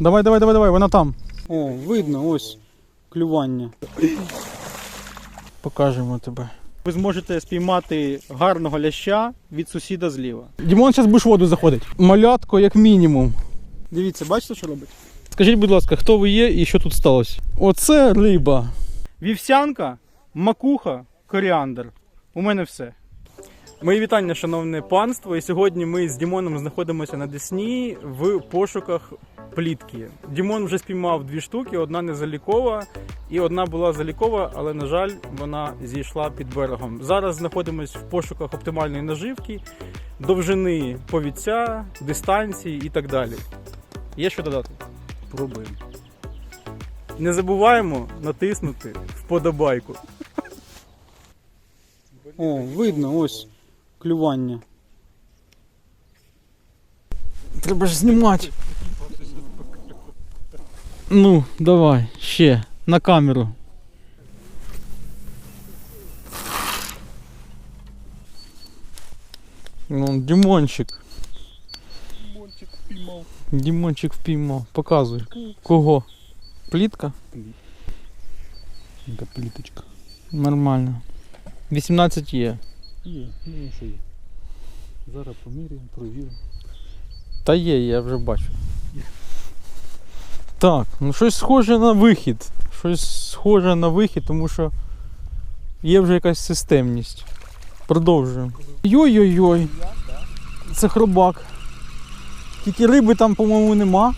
Давай, давай, давай, давай, вона там. О, видно, ось клювання. Покажемо тебе. Ви зможете спіймати гарного ляща від сусіда зліва. Дімон зараз будеш в воду заходить. Малятко, як мінімум. Дивіться, бачите, що робить? Скажіть, будь ласка, хто ви є і що тут сталося? Оце риба. Вівсянка, макуха, коріандр. У мене все. Мої вітання, шановне панство. І сьогодні ми з Дімоном знаходимося на Десні в пошуках плітки. Дімон вже спіймав дві штуки, одна не залікова, і одна була залікова, але, на жаль, вона зійшла під берегом. Зараз знаходимося в пошуках оптимальної наживки, довжини повідця, дистанції і так далі. Є що додати? Пробуємо. Не забуваємо натиснути вподобайку. О, видно, ось клювання. Треба ж знімати. Ну, давай, ще, на камеру. Ну, Дімончик. Мончик піймав. Дімончик впіймав. Показуй. Кого? Плітка? Яка пліточка. Нормально. 18 є. Є, ну що є. Зараз поміряємо, провіримо. Та є, я вже бачу. Так, ну щось схоже на вихід. Щось схоже на вихід, тому що є вже якась системність. Продовжуємо. Йой-йой-йой. Це хробак. Тільки риби там, по-моєму, нема.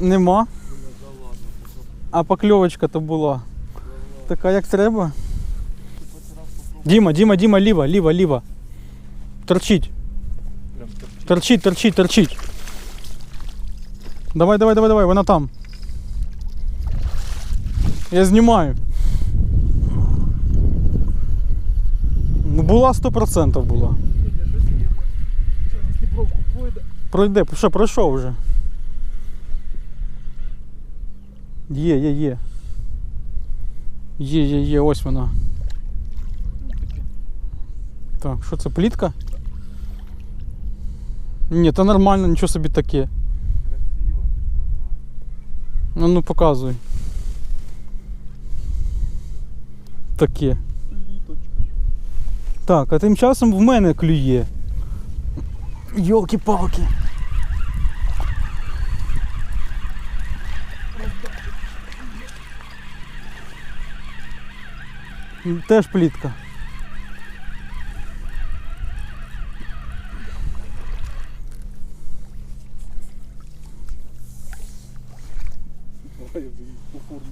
Нема. А покльовочка то була. Така як треба. Діма, Діма, Діма, ліва, ліва, ліва. Торчить. Прям торчить. Торчить, торчить, торчить. Давай, давай, давай, давай, вона там. Я знімаю. Ну, була 100% була. Пройде, що, пройшов вже. Є, є, є. Є, є, є, ось вона. Так, що це, плітка? Ні, то нормально, нічого собі таке. Красиво. Ну ну показуй. Таке. Так, а тим часом в мене клює. Йолки-палки. Теж плітка.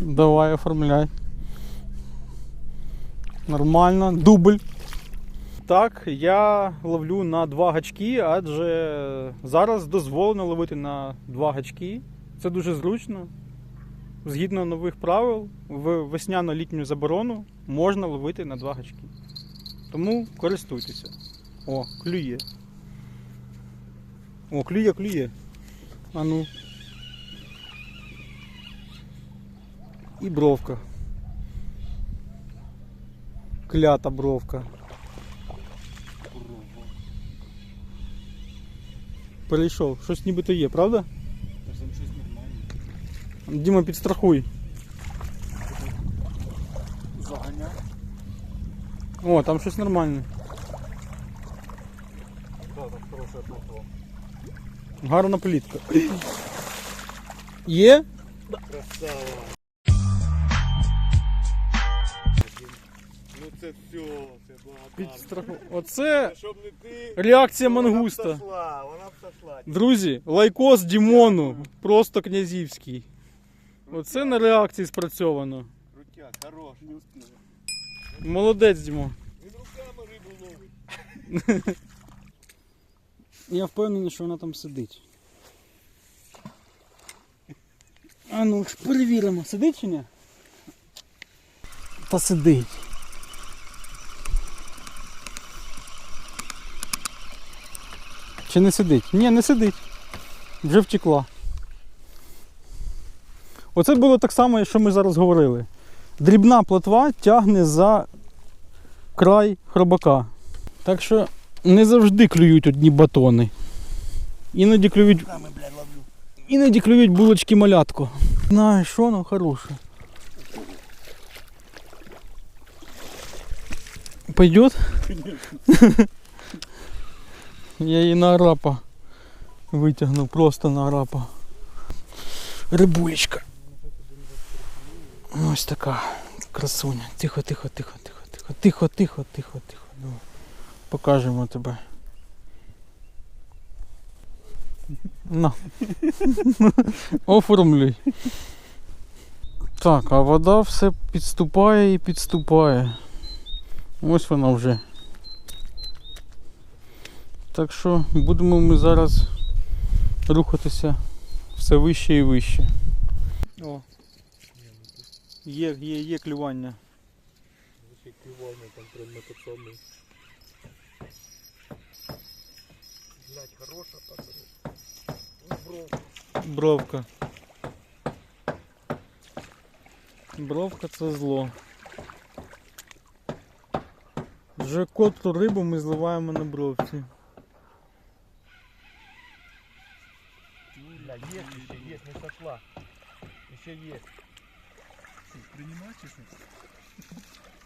Давай оформляй. Нормально. Дубль. Так, я ловлю на два гачки, адже зараз дозволено ловити на два гачки. Це дуже зручно. Згідно нових правил, в весняно-літню заборону можна ловити на два гачки. Тому користуйтеся. О, клює. О, клює, клює. А ну. І бровка. Клята бровка. Перейшов. Щось нібито є, правда? Щось нормальне. Діма, підстрахуй. О, там щось нормальне. Да, там. Гарна плітка. Є? Красава. Ну це все, це благодарно. Підстрахуй. Оце Щоб не ти. реакція Вона б мангуста. сошла, Вона б сошла. Друзі, лайкос Дімону. Просто князівський. Оце на реакції спрацьовано. Крутяк, хорош, не успів. Молодець, Дімо. Він руками рибу ловить. Я впевнений, що вона там сидить. А ну ж перевіримо, сидить чи ні? Та сидить. Чи не сидить? Ні, не сидить. Вже втекла. Оце було так само, що ми зараз говорили. Дрібна плотва тягне за край хробака. Так що не завжди клюють одні батони. Іноді клюють. Іноді клюють булочки малятку. Знаєш, що нам хороше. Пойдет? Я її на арапа витягнув, просто на арапа. Рибулечка. Ось така красуня. Тихо, тихо, тихо, тихо, тихо, тихо, тихо, тихо, тихо. Ну, покажемо тебе. На. Оформлюй. Так, а вода все підступає і підступає. Ось вона вже. Так що будемо ми зараз рухатися все вище і вище. О. Є, є, є клювання. там прям на тот. Блять, хороша пацаны. Бровка. Бровка це зло. Вже котру рибу ми зливаємо на бровці. Бля, есть еще, есть, не сошла. Еще есть. Принимать еще?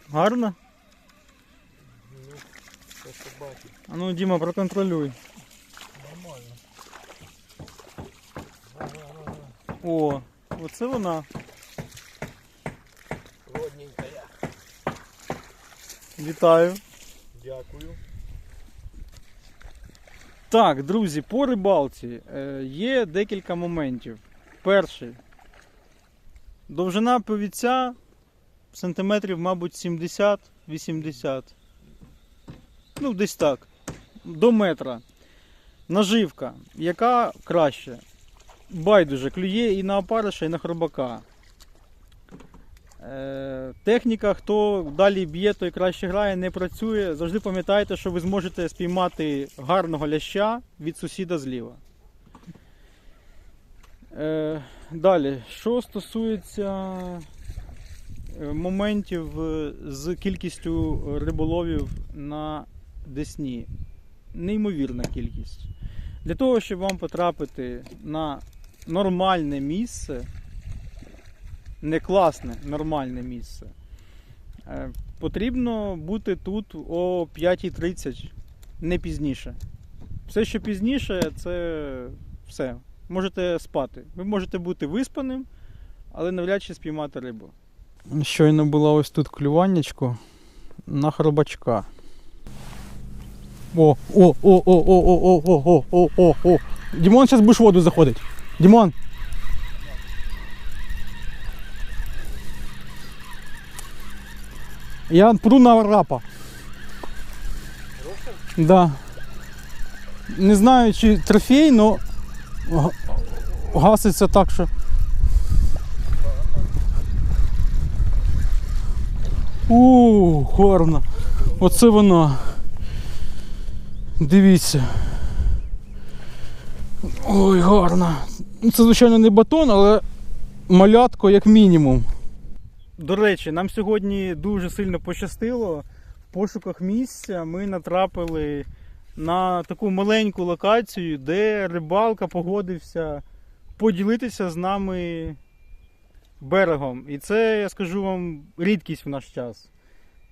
Гарно? Ну, сейчас собаки. А ну, Діма, проконтролюй. Нормально. О, оце вона. Родненькая. Вітаю. Дякую. Так, друзі, по рибалці е, є декілька моментів. Перший. Довжина повіця сантиметрів, мабуть, 70-80. Ну, десь так. До метра. Наживка. Яка краще? Байдуже, клює і на опариша, і на хробака. Е, техніка, хто далі б'є, той краще грає, не працює. Завжди пам'ятайте, що ви зможете спіймати гарного ляща від сусіда зліва. Е, далі, що стосується е, моментів е, з кількістю риболовів на Десні. Неймовірна кількість. Для того, щоб вам потрапити на нормальне місце, не класне, нормальне місце, потрібно бути тут о 5.30, не пізніше. Все, що пізніше, це все. Можете спати. Ви можете бути виспаним, але навряд чи спіймати рибу. Щойно було ось тут клюваннячко на хробачка. О, о, о, о, о, о, о, о, о, о, о, о. Дімон зараз будеш в воду заходить. Дімон. Я пру на рапа. Да. Не знаю, чи трофей, але гаситься так, що. У, гарно. Оце вона. Дивіться. Ой, гарно. Ну, Це, звичайно, не батон, але малятко як мінімум. До речі, нам сьогодні дуже сильно пощастило. В пошуках місця ми натрапили на таку маленьку локацію, де рибалка погодився поділитися з нами берегом. І це, я скажу вам, рідкість в наш час.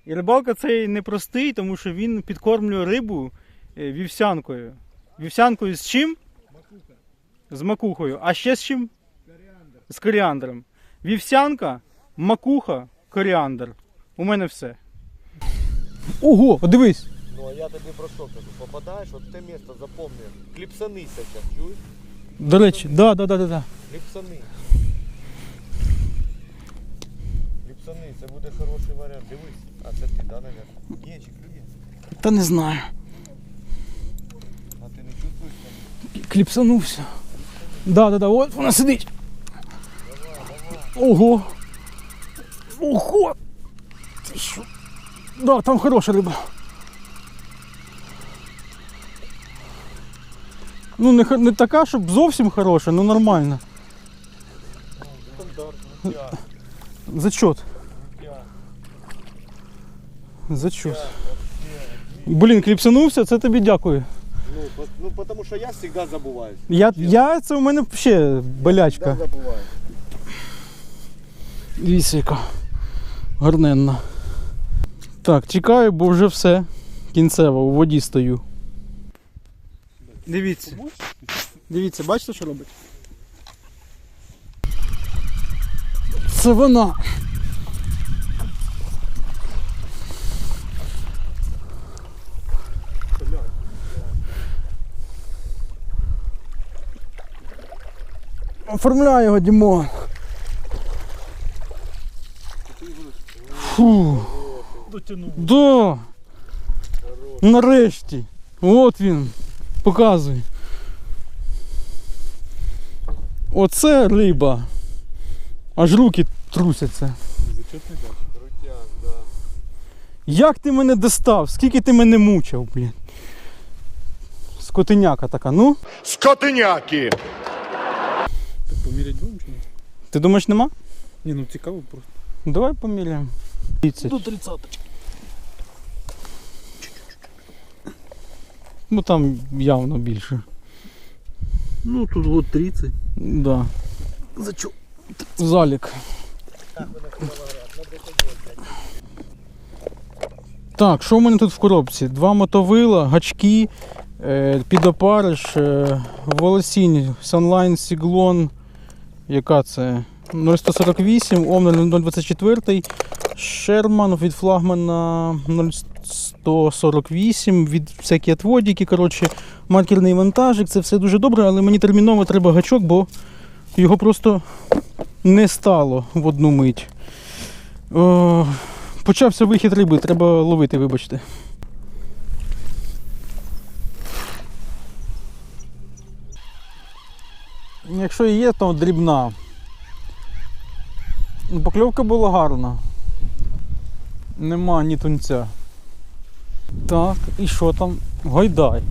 І рибалка цей непростий, тому що він підкормлює рибу е, вівсянкою. Вівсянкою з чим? Макуха. З макухою. А ще з чим? З коріандром. Вівсянка, макуха, коріандр. У мене все. Ого, дивись. Ну а я тобі про що кажу? Попадаєш, от те місце запомни. Кліпсанися зараз, чуєш? До речі, да, да, да, да, да. Кліпсани. Кліпсани, це буде хороший варіант. Дивись. А це ти, да, наверное? Є чи клює? Та не знаю. А ти не чувствуєш там? Кліпсанувся. Да, да, да, от вона сидить. Ого. Ого. Ти що? Да, там хороша риба. Ну, не, не така, щоб зовсім хороша, ну нормально. Стандартно. Тя, Зачет. Зачет. Блін, кліпсанувся, це тобі дякую. Ну, ну потому що я завжди забуваю. Я, я це у мене взагалі болячка. Забуваю. Дивіться, яка гарненна. Так, чекаю, бо вже все. Кінцево, у воді стою. Дивіться. Дивіться, бачите, що робить? Це вона. Оформляй його, Дімон. Фу. Дотянув. Да. Нарешті. От він. Показуй. Оце риба. Аж руки трусяться. Зачетний дощ. Крутяк, да. Як ти мене достав? Скільки ти мене мучив, блін. Скотиняка така, ну? Скотиняки! Так помірять будемо чи ні? Ти думаєш нема? Ні, ну цікаво просто. Давай поміряємо. До 30. Ну там явно більше. Ну тут от 30. Да. За чо? Залік. Так, що в мене тут в коробці? Два мотовила, гачки, е, підопариш, е, волосінь, Sunline Сіглон. Яка це? 0148, Ом 024, Шерман від флагмана 0148, від всякі отводики, коротше, маркерний вантажик, це все дуже добре, але мені терміново треба гачок, бо його просто не стало в одну мить. О, почався вихід риби, треба ловити, вибачте. Якщо і є, то дрібна. Покльовка була гарна. Нема ні тунця. Так, і що там? Гайдай.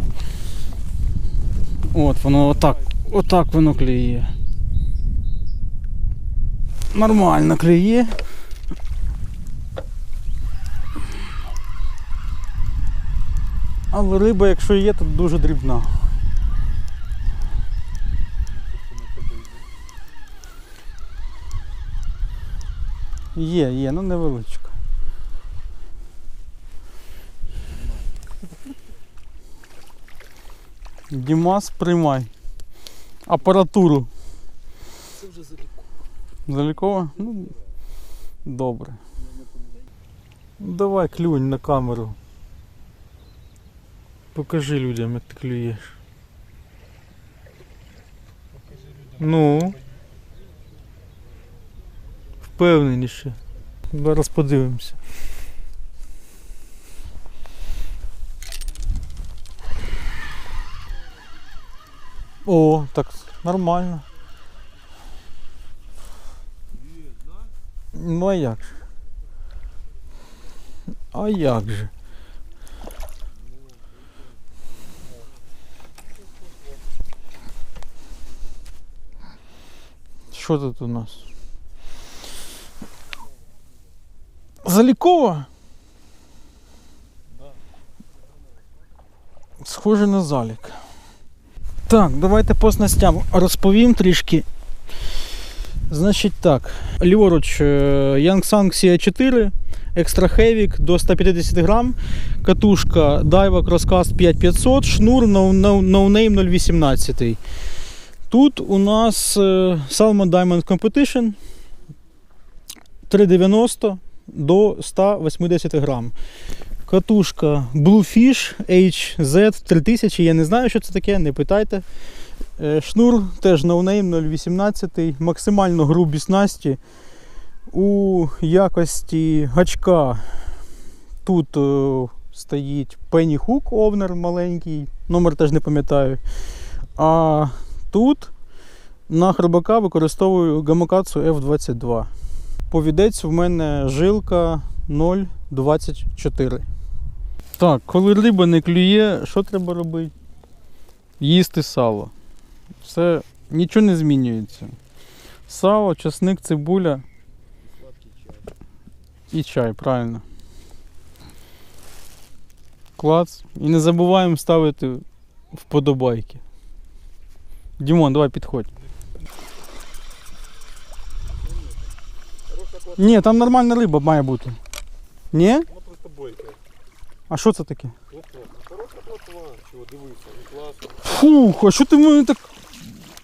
От воно отак, отак воно клює. Нормально клює. Але риба, якщо є, то дуже дрібна. Є, є, ну невеличка. Дімас, приймай. Апаратуру. Це вже заліку. Залікова? Ну, добре. Ну, Давай клюнь на камеру. Покажи людям, як ти клюєш. Ну. Впевненіше. Зараз подивимося. О, так нормально. Ну а як же? А як же? Що тут у нас? Залікова? Схоже на залік. Так, давайте по снастям розповім трішки. Значить так, ліворуч е, Yangsang CA4, Extra Heavy до 150 грам, катушка Daiwa Crosscast 5500, шнур No, no, no 018. Тут у нас е, Salmon Diamond Competition 390 до 180 грам. Катушка Bluefish HZ 3000, я не знаю, що це таке, не питайте. Е, Шнур теж ноунейм 018, максимально грубі снасті. У якості гачка тут е, стоїть Penny Hook овнер маленький, номер теж не пам'ятаю. А тут на хробака використовую гамакацу F22. Повідець в мене жилка 0,24. Так, коли риба не клює, що треба робити? Їсти сало. Все, нічого не змінюється. Сало, часник, цибуля і чай, правильно. Клац. І не забуваємо ставити вподобайки. Дімон, давай підходь. Ні, там нормальна риба має бути. Ні? Вона просто бойка. А що це таке? Плотва. Хороша плотва. Чого, дивися, ну класно. Фух, а що ти мене так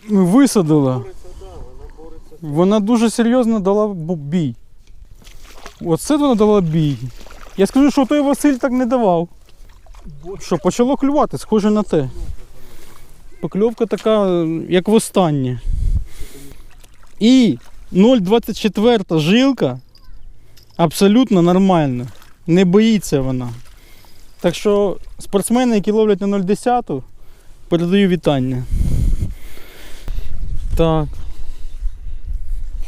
висадила? Вона дуже серйозно дала бій. Оце вона дала бій. Я скажу, що той Василь так не давав. Що почало клювати, схоже на те. Покльовка така, як востаннє. І 0,24 жилка абсолютно нормальна. Не боїться вона. Так що спортсмени, які ловлять на 0,10, передаю вітання. Так.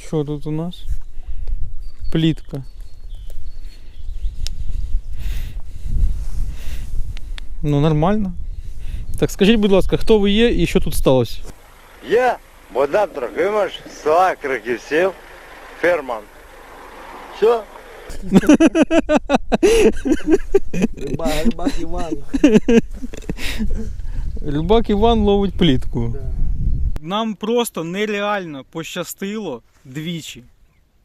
Що тут у нас? Плітка. Ну, нормально. Так скажіть, будь ласка, хто ви є і що тут сталося? Я Богдан Трохимович, села Краківсів, ферман. Все? Рибак, рибак Іван. Рибак Іван ловить плітку. Да. Нам просто нереально пощастило двічі.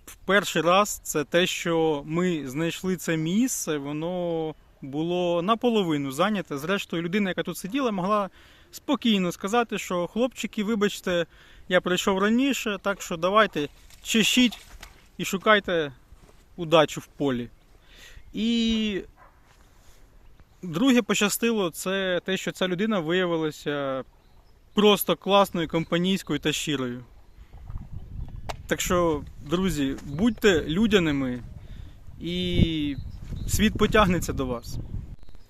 В перший раз це те, що ми знайшли це місце, воно було наполовину зайняте. Зрештою, людина, яка тут сиділа, могла спокійно сказати, що хлопчики, вибачте, я прийшов раніше, так що давайте чешіть і шукайте удачу в полі. І друге пощастило, це те, що ця людина виявилася просто класною, компанійською та щирою. Так що, друзі, будьте людяними і світ потягнеться до вас.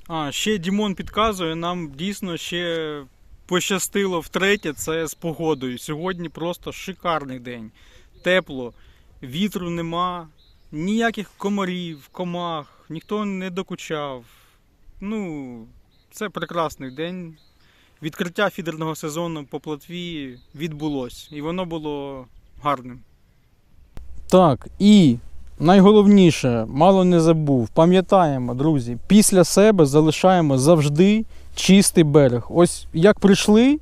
А, ще Дімон підказує, нам дійсно ще пощастило втретє, це з погодою. Сьогодні просто шикарний день. Тепло, вітру нема, ніяких комарів, комах, ніхто не докучав. Ну, це прекрасний день відкриття фідерного сезону по плотві відбулось, і воно було гарним. Так, і найголовніше, мало не забув, пам'ятаємо, друзі, після себе залишаємо завжди чистий берег. Ось як прийшли,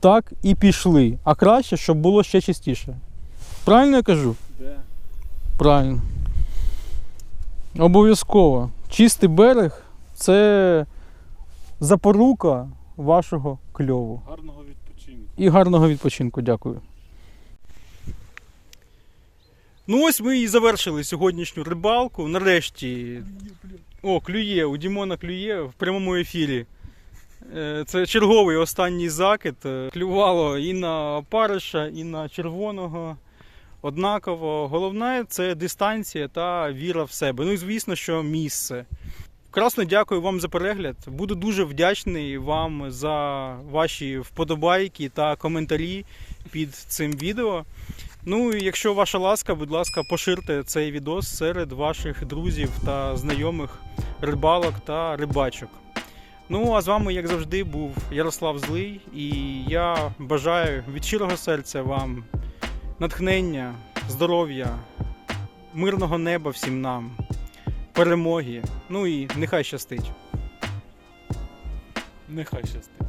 так і пішли. А краще, щоб було ще чистіше. Правильно я кажу? Да. Правильно. Обов'язково. Чистий берег це запорука вашого кльову. Гарного відпочинку. І гарного відпочинку, дякую. Ну ось ми і завершили сьогоднішню рибалку. Нарешті. О, клює, у Дімона клює в прямому ефірі. Е, Це черговий останній закид. Е, Клювало і на опариша, і на червоного. Однаково. Головне це дистанція та віра в себе. Ну і звісно, що місце. Красно дякую вам за перегляд. Буду дуже вдячний вам за ваші вподобайки та коментарі під цим відео. Ну і якщо ваша ласка, будь ласка, поширте цей відос серед ваших друзів та знайомих рибалок та рибачок. Ну а з вами, як завжди, був Ярослав Злий, і я бажаю від щирого серця вам натхнення, здоров'я, мирного неба всім нам, перемоги. Ну і нехай щастить. Нехай щастить.